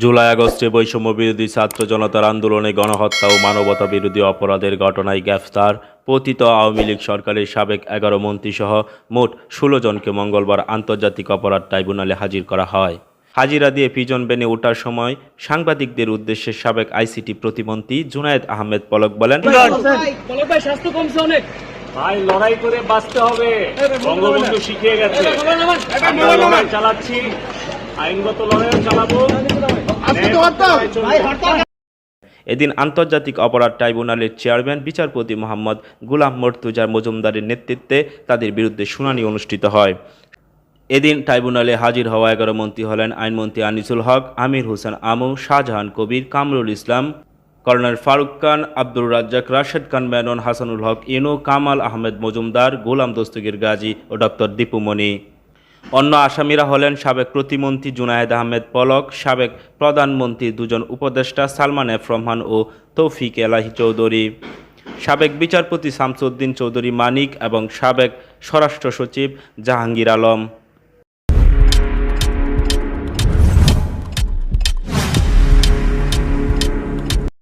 জুলাই আগস্টে বৈষম্য বিরোধী ছাত্র জনতার আন্দোলনে গণহত্যা ও মানবতা বিরোধী অপরাধের ঘটনায় গ্রেফতার পতিত আওয়ামী লীগ সরকারের সাবেক এগারো মন্ত্রীসহ মোট ষোলো জনকে মঙ্গলবার আন্তর্জাতিক অপরাধ ট্রাইব্যুনালে হাজির করা হয়। হাজিরা দিয়ে পিজন বেনে ওঠার সময় সাংবাদিকদের উদ্দেশ্যে সাবেক আইসিটি প্রতিমন্ত্রী জুনায়েদ আহমেদ পলক বলেন ভাই স্বাস্থ্য কমছে অনেক। ভাই লড়াই করে বাঁচতে হবে। বঙ্গবন্ধু শিখিয়ে গেছে। চালাচ্ছি। আইনগত লড়াইও চালাবো লড়াই চলবে। এদিন আন্তর্জাতিক অপরাধ ট্রাইব্যুনালের চেয়ারম্যান, বিচারপতি মোহাম্মদ গুলাম মর্তুজার মজুমদারের নেতৃত্বে তাদের বিরুদ্ধে শুনানি অনুষ্ঠিত হয়। এদিন ট্রাইব্যুনালে হাজির হওয়া এগারো মন্ত্রী হলেন আইনমন্ত্রী আনিসুল হক, আমির হোসেন আমু, শাহজাহান কবির, কামরুল ইসলাম, কর্নেল ফারুক খান, আব্দুর রাজ্জাক, রাশেদ খান, মেনন হাসানুল হক, ইনু, কামাল আহমেদ মজুমদার, গোলাম দস্তগীর গাজী ও ডক্টর দীপুমণি অন্য আসামিরা হলেন সাবেক প্রতিমন্ত্রী জুনায়েদ আহমেদ পলক, সাবেক প্রধানমন্ত্রী দুজন উপদেষ্টা সালমান এফ রহমান ও তৌফিক এলাহি চৌধুরী। সাবেক বিচারপতি শামসুদ্দিন চৌধুরী মানিক এবং সাবেক স্বরাষ্ট্র সচিব জাহাঙ্গীর আলম।